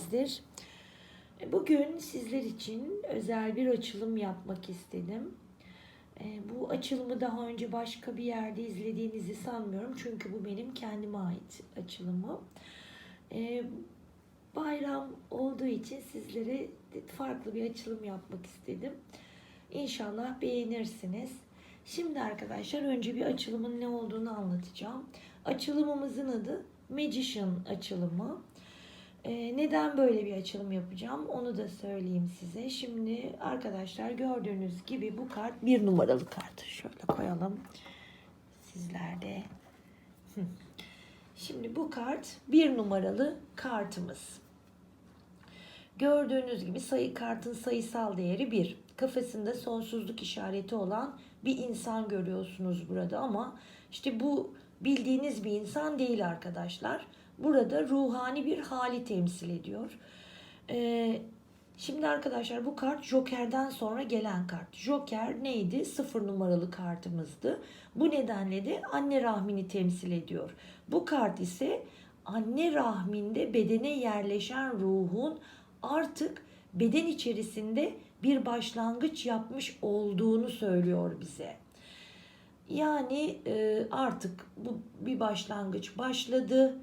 iyisinizdir. Bugün sizler için özel bir açılım yapmak istedim. E, Bu açılımı daha önce başka bir yerde izlediğinizi sanmıyorum. Çünkü bu benim kendime ait açılımım. E, Bayram olduğu için sizlere farklı bir açılım yapmak istedim. İnşallah beğenirsiniz. Şimdi arkadaşlar önce bir açılımın ne olduğunu anlatacağım. Açılımımızın adı Magician açılımı. Ee, neden böyle bir açılım yapacağım onu da söyleyeyim size. Şimdi arkadaşlar gördüğünüz gibi bu kart bir numaralı kart. Şöyle koyalım. Sizler de. Hı. Şimdi bu kart bir numaralı kartımız. Gördüğünüz gibi sayı kartın sayısal değeri 1. Kafasında sonsuzluk işareti olan bir insan görüyorsunuz burada ama işte bu bildiğiniz bir insan değil arkadaşlar. Burada ruhani bir hali temsil ediyor. Ee, şimdi arkadaşlar bu kart Joker'den sonra gelen kart. Joker neydi? Sıfır numaralı kartımızdı. Bu nedenle de anne rahmini temsil ediyor. Bu kart ise anne rahminde bedene yerleşen ruhun artık beden içerisinde bir başlangıç yapmış olduğunu söylüyor bize. Yani e, artık bu bir başlangıç başladı.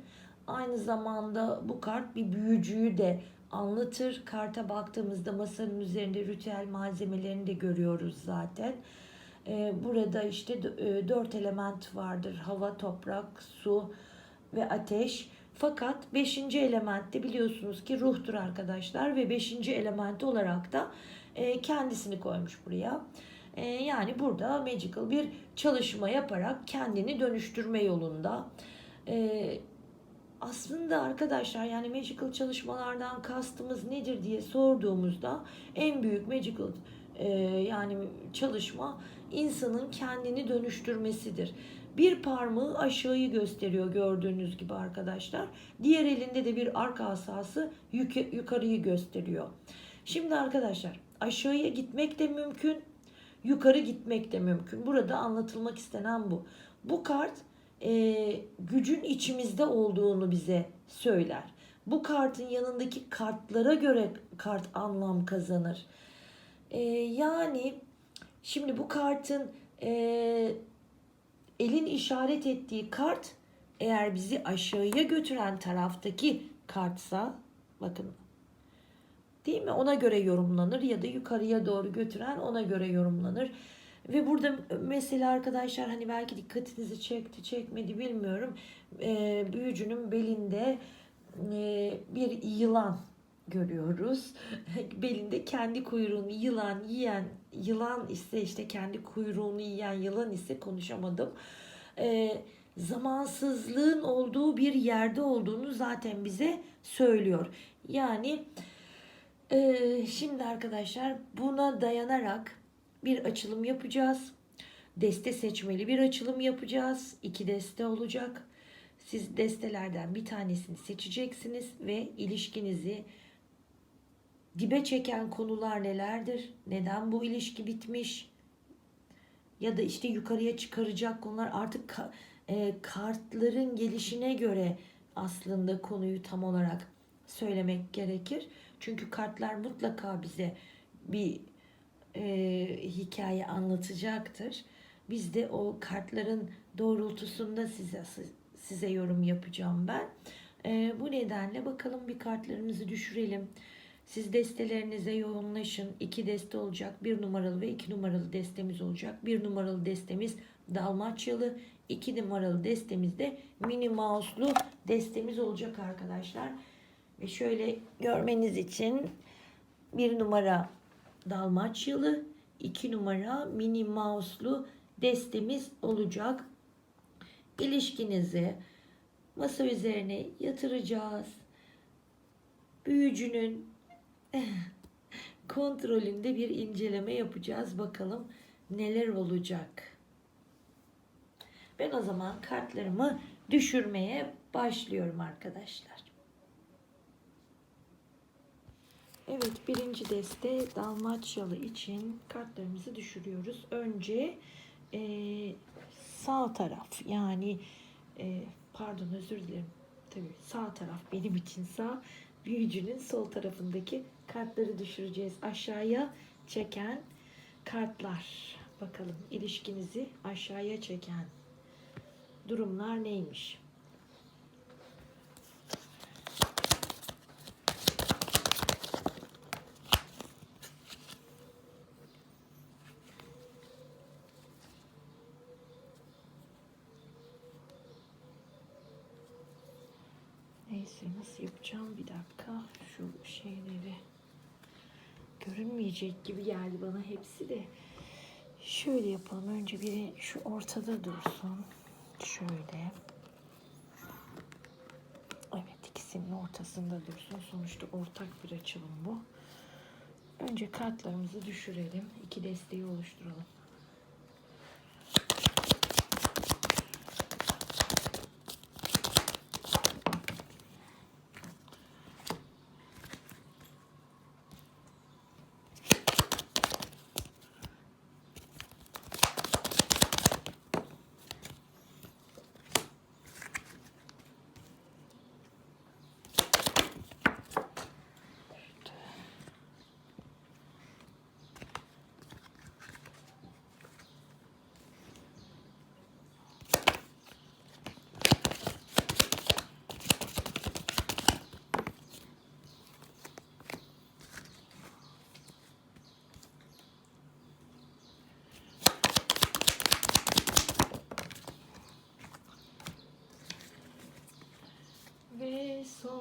Aynı zamanda bu kart bir büyücüyü de anlatır. Karta baktığımızda masanın üzerinde ritüel malzemelerini de görüyoruz zaten. E, burada işte e, dört element vardır. Hava, toprak, su ve ateş. Fakat beşinci element de biliyorsunuz ki ruhtur arkadaşlar ve beşinci elementi olarak da e, kendisini koymuş buraya. E, yani burada magical bir çalışma yaparak kendini dönüştürme yolunda. Aslında arkadaşlar yani magical çalışmalardan kastımız nedir diye sorduğumuzda en büyük magical e, yani çalışma insanın kendini dönüştürmesidir. Bir parmağı aşağıyı gösteriyor gördüğünüz gibi arkadaşlar. Diğer elinde de bir arka asası yük- yukarıyı gösteriyor. Şimdi arkadaşlar aşağıya gitmek de mümkün, yukarı gitmek de mümkün. Burada anlatılmak istenen bu. Bu kart e, gücün içimizde olduğunu bize söyler. Bu kartın yanındaki kartlara göre kart anlam kazanır. E, yani şimdi bu kartın e, elin işaret ettiği kart eğer bizi aşağıya götüren taraftaki kartsa bakın değil mi ona göre yorumlanır ya da yukarıya doğru götüren ona göre yorumlanır. Ve burada mesela arkadaşlar hani belki dikkatinizi çekti çekmedi bilmiyorum. Ee, büyücünün belinde e, bir yılan görüyoruz. Belinde kendi kuyruğunu yılan yiyen yılan ise işte kendi kuyruğunu yiyen yılan ise konuşamadım. Ee, zamansızlığın olduğu bir yerde olduğunu zaten bize söylüyor. Yani e, şimdi arkadaşlar buna dayanarak bir açılım yapacağız. Deste seçmeli bir açılım yapacağız. İki deste olacak. Siz destelerden bir tanesini seçeceksiniz ve ilişkinizi dibe çeken konular nelerdir? Neden bu ilişki bitmiş? Ya da işte yukarıya çıkaracak konular artık ka- e, kartların gelişine göre aslında konuyu tam olarak söylemek gerekir. Çünkü kartlar mutlaka bize bir e, hikaye anlatacaktır. Biz de o kartların doğrultusunda size size yorum yapacağım ben. E, bu nedenle bakalım bir kartlarımızı düşürelim. Siz destelerinize yoğunlaşın. İki deste olacak. Bir numaralı ve iki numaralı destemiz olacak. Bir numaralı destemiz Dalmaçyalı. iki numaralı destemiz de Minnie Mouse'lu destemiz olacak arkadaşlar. Ve şöyle görmeniz için bir numara Dalmaçyalı, iki numara Minnie Mouse'lu destemiz olacak. İlişkinizi masa üzerine yatıracağız. Büyücünün kontrolünde bir inceleme yapacağız. Bakalım neler olacak. Ben o zaman kartlarımı düşürmeye başlıyorum arkadaşlar. Evet birinci deste Dalmaçyalı için kartlarımızı düşürüyoruz. Önce e, sağ taraf yani e, pardon özür dilerim tabii sağ taraf benim için sağ. Büyücünün sol tarafındaki kartları düşüreceğiz. Aşağıya çeken kartlar. Bakalım ilişkinizi aşağıya çeken durumlar neymiş? Neyse nasıl yapacağım? Bir dakika. Şu şeyleri görünmeyecek gibi geldi bana hepsi de. Şöyle yapalım. Önce biri şu ortada dursun. Şöyle. Evet ikisinin ortasında dursun. Sonuçta ortak bir açılım bu. Önce kartlarımızı düşürelim. İki desteği oluşturalım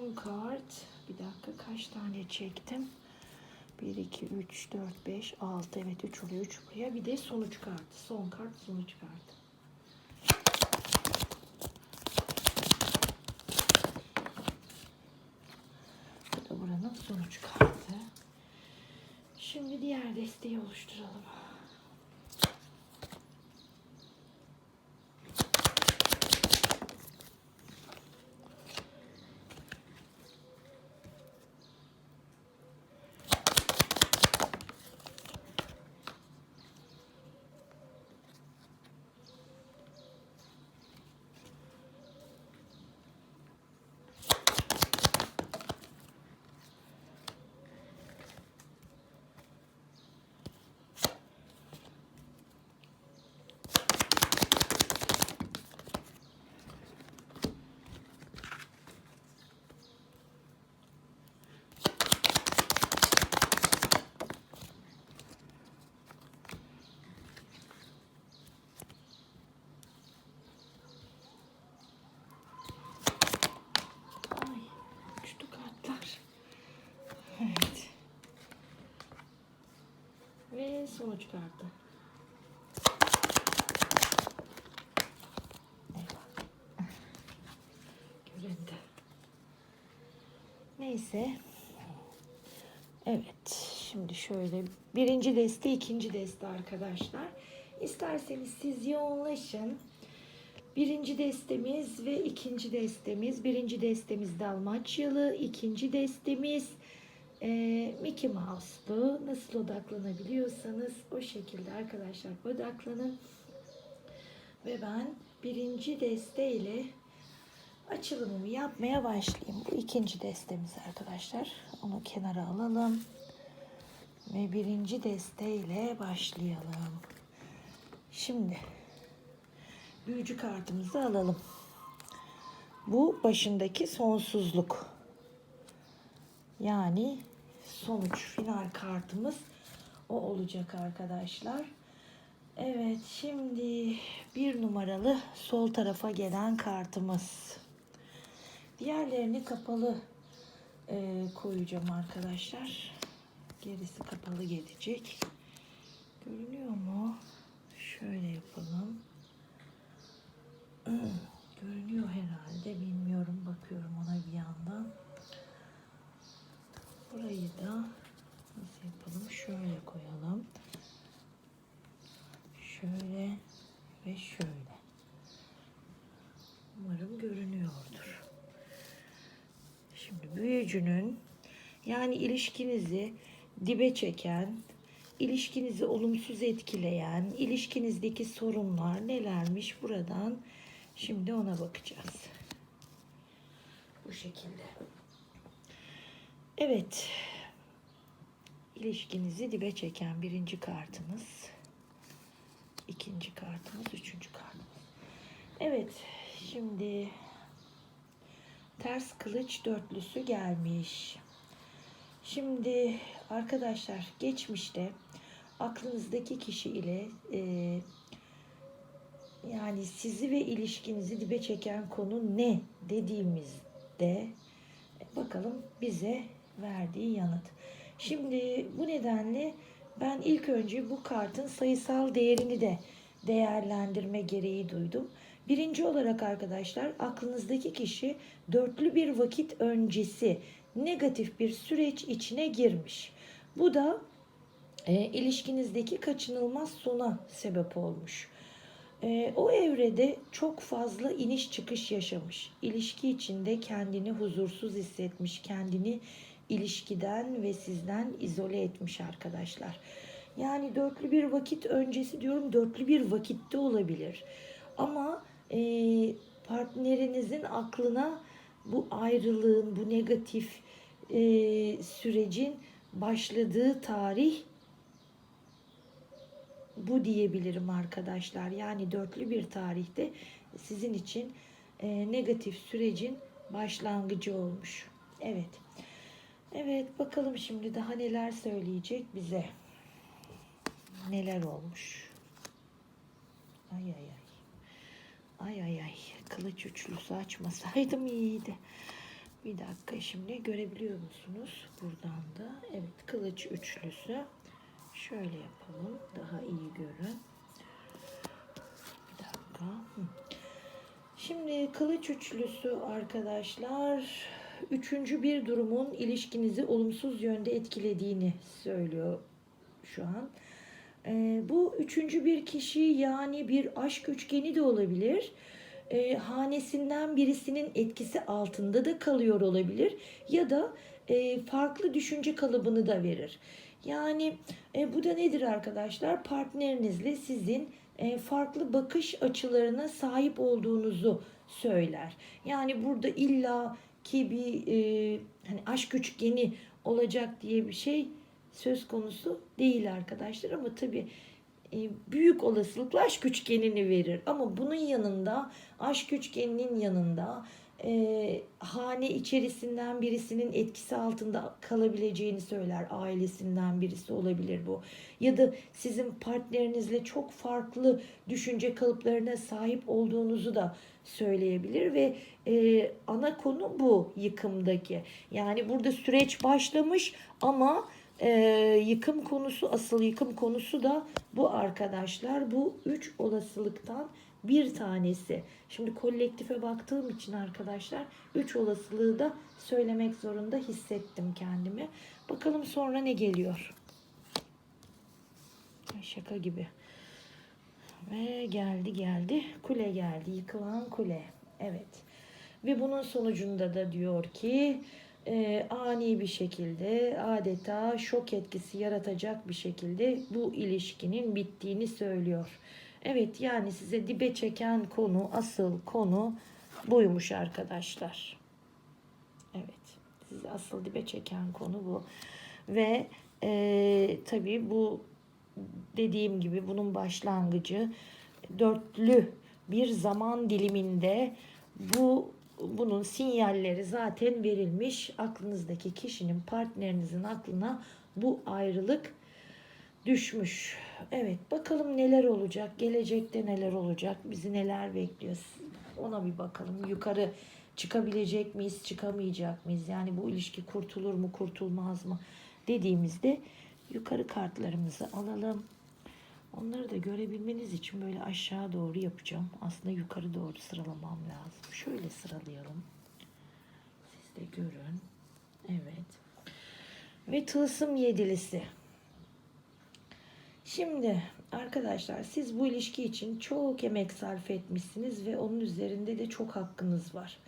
Ve son kart. Bir dakika kaç tane çektim? 1, 2, 3, 4, 5, 6. Evet 3 oluyor. 3 buraya. Bir de sonuç kartı. Son kart sonuç kartı. Bu da buranın sonuç kartı. Şimdi diğer desteği oluşturalım. Ay, uçtu kartlar. Evet. Ve sonuç. Eyvah. Göründü. Neyse. Evet. Şimdi şöyle birinci deste, ikinci deste arkadaşlar. İsterseniz siz yoğunlaşın. Birinci destemiz ve ikinci destemiz. Birinci destemiz Dalmaçyalı, ikinci destemiz e, Mickey Mouse'lu. Nasıl odaklanabiliyorsanız o şekilde arkadaşlar odaklanın. Ve ben birinci deste ile açılımımı yapmaya başlayayım. Bu ikinci destemiz arkadaşlar. Onu kenara alalım. Ve birinci deste ile başlayalım. Şimdi büyücü kartımızı alalım. Bu başındaki sonsuzluk. Yani sonuç final kartımız o olacak arkadaşlar. Evet şimdi bir numaralı sol tarafa gelen kartımız. Diğerlerini kapalı e, koyacağım arkadaşlar. Gerisi kapalı gelecek. Görünüyor mu? Şöyle yapalım. Görünüyor herhalde. Bilmiyorum. Bakıyorum ona bir yandan. Burayı da nasıl yapalım? Şöyle koyalım. Şöyle ve şöyle. Umarım görünüyordur. Şimdi büyücünün yani ilişkinizi dibe çeken, ilişkinizi olumsuz etkileyen, ilişkinizdeki sorunlar nelermiş buradan şimdi ona bakacağız. Bu şekilde. Evet. İlişkinizi dibe çeken birinci kartımız. ikinci kartımız, üçüncü kartımız. Evet, şimdi ters kılıç dörtlüsü gelmiş. Şimdi arkadaşlar geçmişte aklınızdaki kişi ile e, yani sizi ve ilişkinizi dibe çeken konu ne dediğimizde bakalım bize verdiği yanıt. Şimdi bu nedenle ben ilk önce bu kartın sayısal değerini de değerlendirme gereği duydum. Birinci olarak arkadaşlar aklınızdaki kişi dörtlü bir vakit öncesi negatif bir süreç içine girmiş. Bu da e, ilişkinizdeki kaçınılmaz sona sebep olmuş. E, o evrede çok fazla iniş çıkış yaşamış. İlişki içinde kendini huzursuz hissetmiş, kendini ilişkiden ve sizden izole etmiş arkadaşlar. Yani dörtlü bir vakit öncesi diyorum dörtlü bir vakitte olabilir. Ama e, partnerinizin aklına bu ayrılığın, bu negatif e, sürecin başladığı tarih bu diyebilirim arkadaşlar. Yani dörtlü bir tarihte sizin için e, negatif sürecin başlangıcı olmuş. Evet. Evet bakalım şimdi daha neler söyleyecek bize. Neler olmuş. Ay ay ay. Ay ay ay. Kılıç üçlüsü açmasaydım iyiydi. Bir dakika şimdi görebiliyor musunuz? Buradan da. Evet kılıç üçlüsü. Şöyle yapalım. Daha iyi görün. Bir dakika. Şimdi kılıç üçlüsü arkadaşlar üçüncü bir durumun ilişkinizi olumsuz yönde etkilediğini söylüyor şu an. Ee, bu üçüncü bir kişi yani bir aşk üçgeni de olabilir. Ee, hanesinden birisinin etkisi altında da kalıyor olabilir ya da e, farklı düşünce kalıbını da verir. Yani e, bu da nedir arkadaşlar? Partnerinizle sizin e, farklı bakış açılarına sahip olduğunuzu söyler. Yani burada illa ki bir e, hani aşk üçgeni olacak diye bir şey söz konusu değil arkadaşlar ama tabii e, büyük olasılıkla aşk üçgenini verir. Ama bunun yanında aşk üçgeninin yanında e, hane içerisinden birisinin etkisi altında kalabileceğini söyler. Ailesinden birisi olabilir bu. Ya da sizin partnerinizle çok farklı düşünce kalıplarına sahip olduğunuzu da söyleyebilir ve e, ana konu bu yıkımdaki. Yani burada süreç başlamış ama e, yıkım konusu asıl yıkım konusu da bu arkadaşlar. Bu üç olasılıktan bir tanesi. Şimdi kolektife baktığım için arkadaşlar üç olasılığı da söylemek zorunda hissettim kendimi. Bakalım sonra ne geliyor. Şaka gibi. Ve geldi geldi. Kule geldi. Yıkılan kule. Evet. Ve bunun sonucunda da diyor ki e, ani bir şekilde adeta şok etkisi yaratacak bir şekilde bu ilişkinin bittiğini söylüyor. Evet yani size dibe çeken konu asıl konu buymuş arkadaşlar. Evet sizi asıl dibe çeken konu bu. Ve e, tabii bu dediğim gibi bunun başlangıcı dörtlü bir zaman diliminde bu bunun sinyalleri zaten verilmiş. Aklınızdaki kişinin partnerinizin aklına bu ayrılık düşmüş. Evet bakalım neler olacak. Gelecekte neler olacak. Bizi neler bekliyor. Ona bir bakalım. Yukarı çıkabilecek miyiz, çıkamayacak mıyız? Yani bu ilişki kurtulur mu, kurtulmaz mı dediğimizde yukarı kartlarımızı alalım. Onları da görebilmeniz için böyle aşağı doğru yapacağım. Aslında yukarı doğru sıralamam lazım. Şöyle sıralayalım. Siz de görün. Evet. Ve tılsım yedilisi. Şimdi arkadaşlar siz bu ilişki için çok emek sarf etmişsiniz ve onun üzerinde de çok hakkınız var.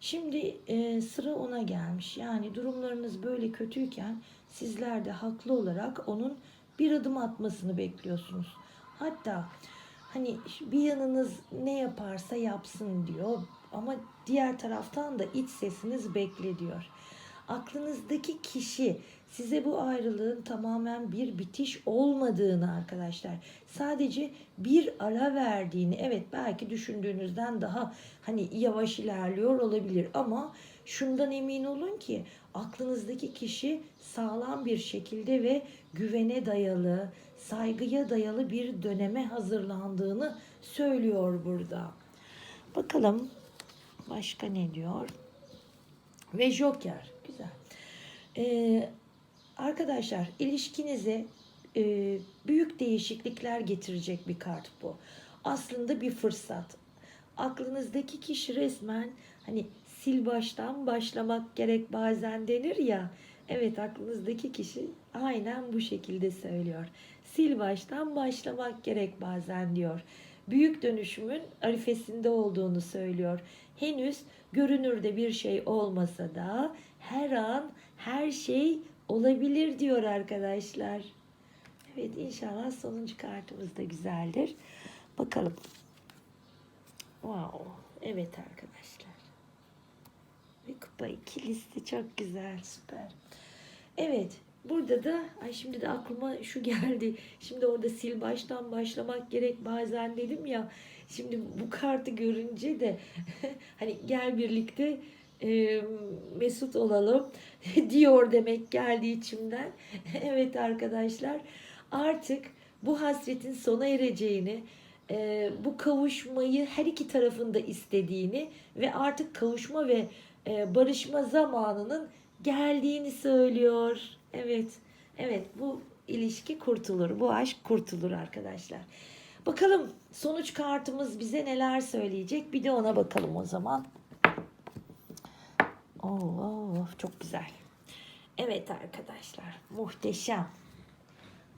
Şimdi e, sıra ona gelmiş. Yani durumlarınız böyle kötüyken sizler de haklı olarak onun bir adım atmasını bekliyorsunuz. Hatta hani bir yanınız ne yaparsa yapsın diyor ama diğer taraftan da iç sesiniz bekle diyor. Aklınızdaki kişi size bu ayrılığın tamamen bir bitiş olmadığını arkadaşlar sadece bir ara verdiğini evet belki düşündüğünüzden daha hani yavaş ilerliyor olabilir ama şundan emin olun ki aklınızdaki kişi sağlam bir şekilde ve güvene dayalı, saygıya dayalı bir döneme hazırlandığını söylüyor burada. Bakalım başka ne diyor? Ve Joker. Güzel. Ee, arkadaşlar ilişkinize e, büyük değişiklikler getirecek bir kart bu. Aslında bir fırsat. Aklınızdaki kişi resmen hani sil baştan başlamak gerek bazen denir ya. Evet aklınızdaki kişi aynen bu şekilde söylüyor. Sil baştan başlamak gerek bazen diyor. Büyük dönüşümün arifesinde olduğunu söylüyor. Henüz görünürde bir şey olmasa da her an her şey olabilir diyor arkadaşlar. Evet inşallah sonuncu kartımız da güzeldir. Bakalım. Wow. Evet arkadaşlar. Ve kupa ikilisi çok güzel süper. Evet burada da ay şimdi de aklıma şu geldi. Şimdi orada sil baştan başlamak gerek bazen dedim ya. Şimdi bu kartı görünce de hani gel birlikte e, mesut olalım diyor demek geldi içimden. evet arkadaşlar artık bu hasretin sona ereceğini e, bu kavuşmayı her iki tarafında istediğini ve artık kavuşma ve e, barışma zamanının geldiğini söylüyor. Evet, evet bu ilişki kurtulur, bu aşk kurtulur arkadaşlar. Bakalım sonuç kartımız bize neler söyleyecek bir de ona bakalım o zaman. Oo, oo, çok güzel. Evet arkadaşlar muhteşem.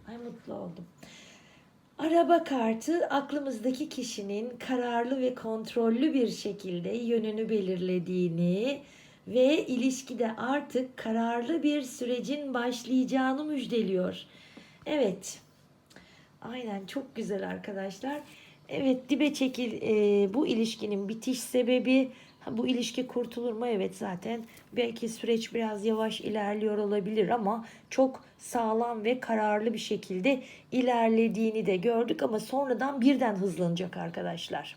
Ay mutlu oldum. Araba kartı aklımızdaki kişinin kararlı ve kontrollü bir şekilde yönünü belirlediğini ve ilişkide artık kararlı bir sürecin başlayacağını müjdeliyor. Evet. Aynen çok güzel arkadaşlar. Evet dibe çekil e, bu ilişkinin bitiş sebebi bu ilişki kurtulur mu? Evet zaten belki süreç biraz yavaş ilerliyor olabilir ama çok sağlam ve kararlı bir şekilde ilerlediğini de gördük ama sonradan birden hızlanacak arkadaşlar.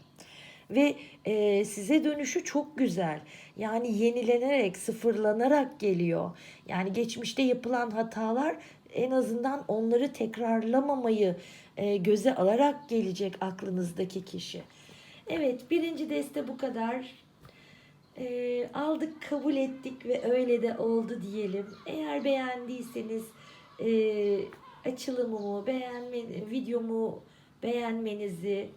Ve e, size dönüşü çok güzel. Yani yenilenerek, sıfırlanarak geliyor. Yani geçmişte yapılan hatalar en azından onları tekrarlamamayı e, göze alarak gelecek aklınızdaki kişi. Evet birinci deste bu kadar. E, aldık kabul ettik ve öyle de oldu diyelim. Eğer beğendiyseniz e, açılımımı, beğenme, videomu beğenmenizi,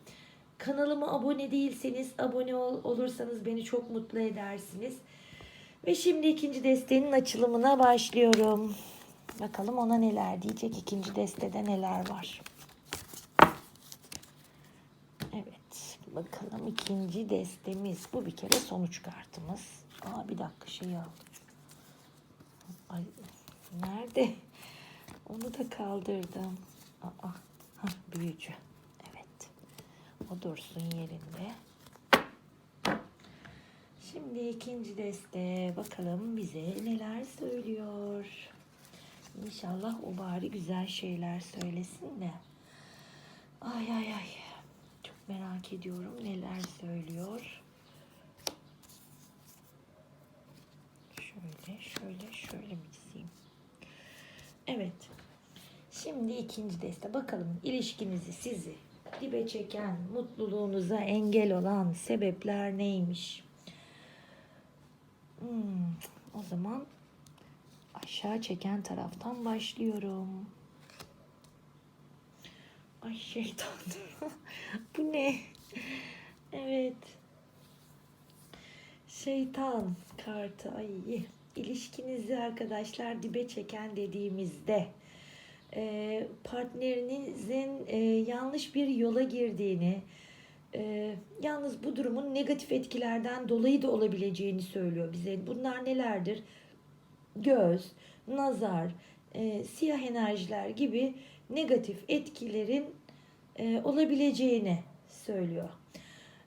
kanalıma abone değilseniz abone ol, olursanız beni çok mutlu edersiniz. Ve şimdi ikinci desteğinin açılımına başlıyorum. Bakalım ona neler diyecek. ikinci destede neler var. Evet. Bakalım ikinci destemiz. Bu bir kere sonuç kartımız. Aa bir dakika şey aldım. Ay nerede? Onu da kaldırdım. Aa, hah, büyücü. Evet. O dursun yerinde. Şimdi ikinci deste. Bakalım bize neler söylüyor. İnşallah o bari güzel şeyler söylesin de. Ay ay ay. Çok merak ediyorum neler söylüyor. Şöyle şöyle şöyle mi dizeyim? Evet. Şimdi ikinci deste. Bakalım ilişkinizi sizi dibe çeken, mutluluğunuza engel olan sebepler neymiş? Hmm, o zaman aşağı çeken taraftan başlıyorum. Ay şeytan. Bu ne? Evet. Şeytan kartı. Ay ilişkinizi arkadaşlar dibe çeken dediğimizde partnerinizin e, yanlış bir yola girdiğini, e, yalnız bu durumun negatif etkilerden dolayı da olabileceğini söylüyor bize. Bunlar nelerdir? Göz, nazar, e, siyah enerjiler gibi negatif etkilerin e, olabileceğini söylüyor.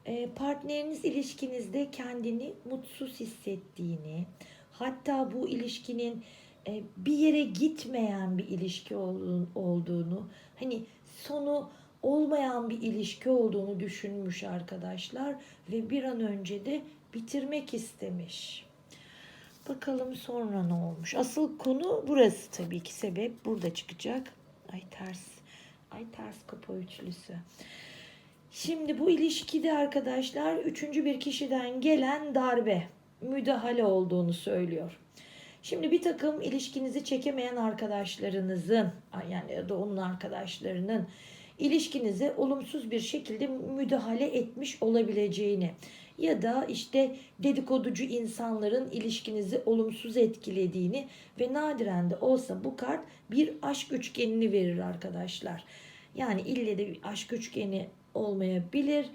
E, partneriniz ilişkinizde kendini mutsuz hissettiğini, hatta bu ilişkinin e, bir yere gitmeyen bir ilişki olduğunu, olduğunu, hani sonu olmayan bir ilişki olduğunu düşünmüş arkadaşlar ve bir an önce de bitirmek istemiş. Bakalım sonra ne olmuş? Asıl konu burası tabii ki sebep burada çıkacak. Ay ters. Ay ters kapı üçlüsü. Şimdi bu ilişkide arkadaşlar üçüncü bir kişiden gelen darbe, müdahale olduğunu söylüyor. Şimdi bir takım ilişkinizi çekemeyen arkadaşlarınızın yani ya da onun arkadaşlarının ilişkinize olumsuz bir şekilde müdahale etmiş olabileceğini ya da işte dedikoducu insanların ilişkinizi olumsuz etkilediğini ve nadiren de olsa bu kart bir aşk üçgenini verir arkadaşlar. Yani ille de bir aşk üçgeni olmayabilir.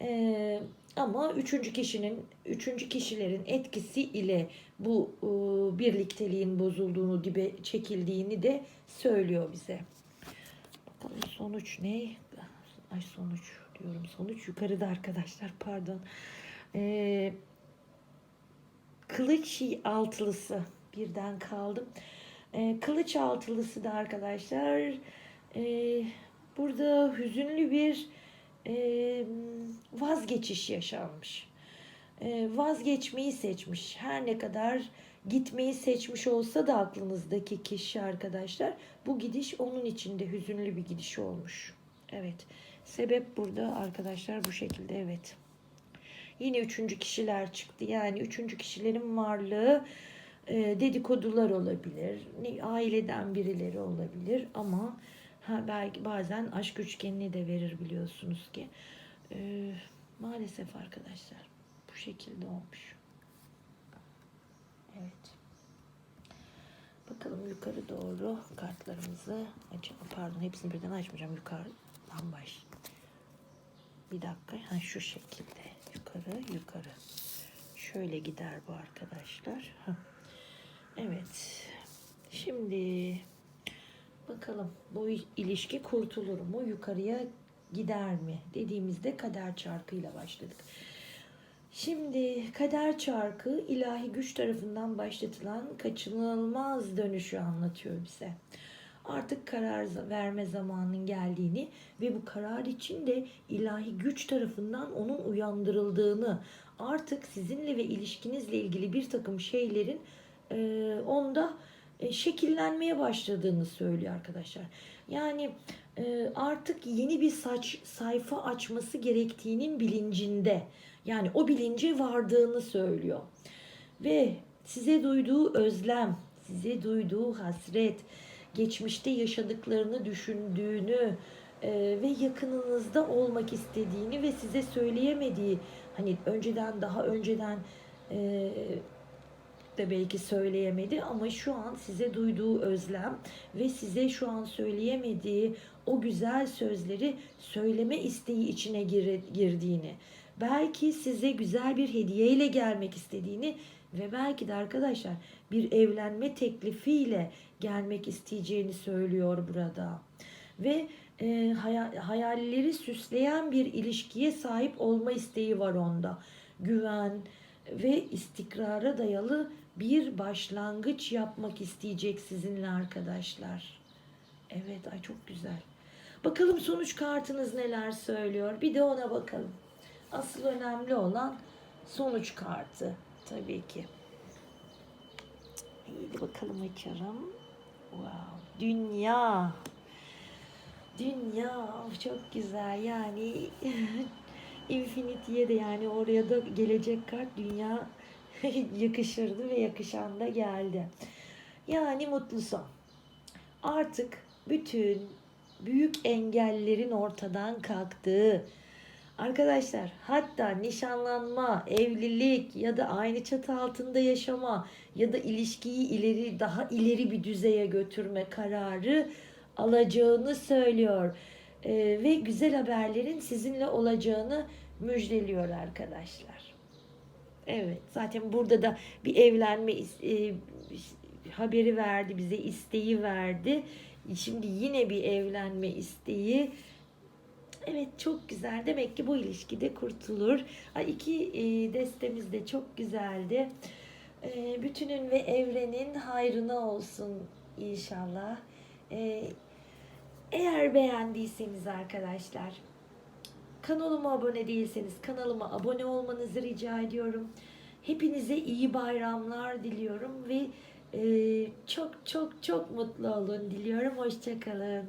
Ee, ama üçüncü kişinin, üçüncü kişilerin etkisi ile bu e, birlikteliğin bozulduğunu, dibe çekildiğini de söylüyor bize. Bakalım sonuç ne? Ay sonuç diyorum. Sonuç yukarıda arkadaşlar. Pardon. Ee, kılıç altılısı birden kaldım. Ee, kılıç altılısı da arkadaşlar e, burada hüzünlü bir vazgeçiş yaşanmış. Vazgeçmeyi seçmiş. Her ne kadar gitmeyi seçmiş olsa da aklınızdaki kişi arkadaşlar bu gidiş onun içinde hüzünlü bir gidiş olmuş. Evet. Sebep burada arkadaşlar bu şekilde evet. Yine üçüncü kişiler çıktı. Yani üçüncü kişilerin varlığı dedikodular olabilir. Aileden birileri olabilir ama ha, belki bazen aşk üçgenini de verir biliyorsunuz ki. E, maalesef arkadaşlar bu şekilde olmuş. Evet. Bakalım yukarı doğru kartlarımızı açalım. Pardon hepsini birden açmayacağım. Yukarıdan baş. Bir dakika. Ha, şu şekilde. Yukarı yukarı. Şöyle gider bu arkadaşlar. Hah. Evet. Şimdi bakalım bu ilişki kurtulur mu? Yukarıya gider mi? Dediğimizde kader çarkıyla başladık. Şimdi kader çarkı ilahi güç tarafından başlatılan kaçınılmaz dönüşü anlatıyor bize. Artık karar verme zamanının geldiğini ve bu karar için de ilahi güç tarafından onun uyandırıldığını, artık sizinle ve ilişkinizle ilgili bir takım şeylerin e, onda e, şekillenmeye başladığını söylüyor arkadaşlar. Yani e, artık yeni bir saç sayfa açması gerektiğinin bilincinde. Yani o bilince vardığını söylüyor. Ve size duyduğu özlem, size duyduğu hasret, geçmişte yaşadıklarını düşündüğünü e, ve yakınınızda olmak istediğini ve size söyleyemediği hani önceden daha önceden de belki söyleyemedi ama şu an size duyduğu özlem ve size şu an söyleyemediği o güzel sözleri söyleme isteği içine gir, girdiğini, belki size güzel bir hediyeyle gelmek istediğini ve belki de arkadaşlar bir evlenme teklifiyle gelmek isteyeceğini söylüyor burada. Ve e, hayal, hayalleri süsleyen bir ilişkiye sahip olma isteği var onda. Güven ve istikrara dayalı bir başlangıç yapmak isteyecek sizinle arkadaşlar. Evet ay çok güzel. Bakalım sonuç kartınız neler söylüyor. Bir de ona bakalım. Asıl önemli olan sonuç kartı tabii ki. Hadi bakalım açalım. Wow. Dünya. Dünya çok güzel yani Infinity'ye de yani oraya da gelecek kart dünya yakışırdı ve yakışan da geldi. Yani mutlu son. Artık bütün büyük engellerin ortadan kalktığı, Arkadaşlar hatta nişanlanma, evlilik ya da aynı çatı altında yaşama ya da ilişkiyi ileri daha ileri bir düzeye götürme kararı alacağını söylüyor. Ee, ve güzel haberlerin sizinle olacağını müjdeliyor arkadaşlar. Evet zaten burada da bir evlenme e, haberi verdi bize isteği verdi. Şimdi yine bir evlenme isteği Evet çok güzel. Demek ki bu ilişkide kurtulur. Ay, iki e, destemiz de çok güzeldi. E, bütünün ve evrenin hayrına olsun inşallah. E, eğer beğendiyseniz arkadaşlar kanalıma abone değilseniz kanalıma abone olmanızı rica ediyorum. Hepinize iyi bayramlar diliyorum ve çok çok çok mutlu olun diliyorum. Hoşçakalın.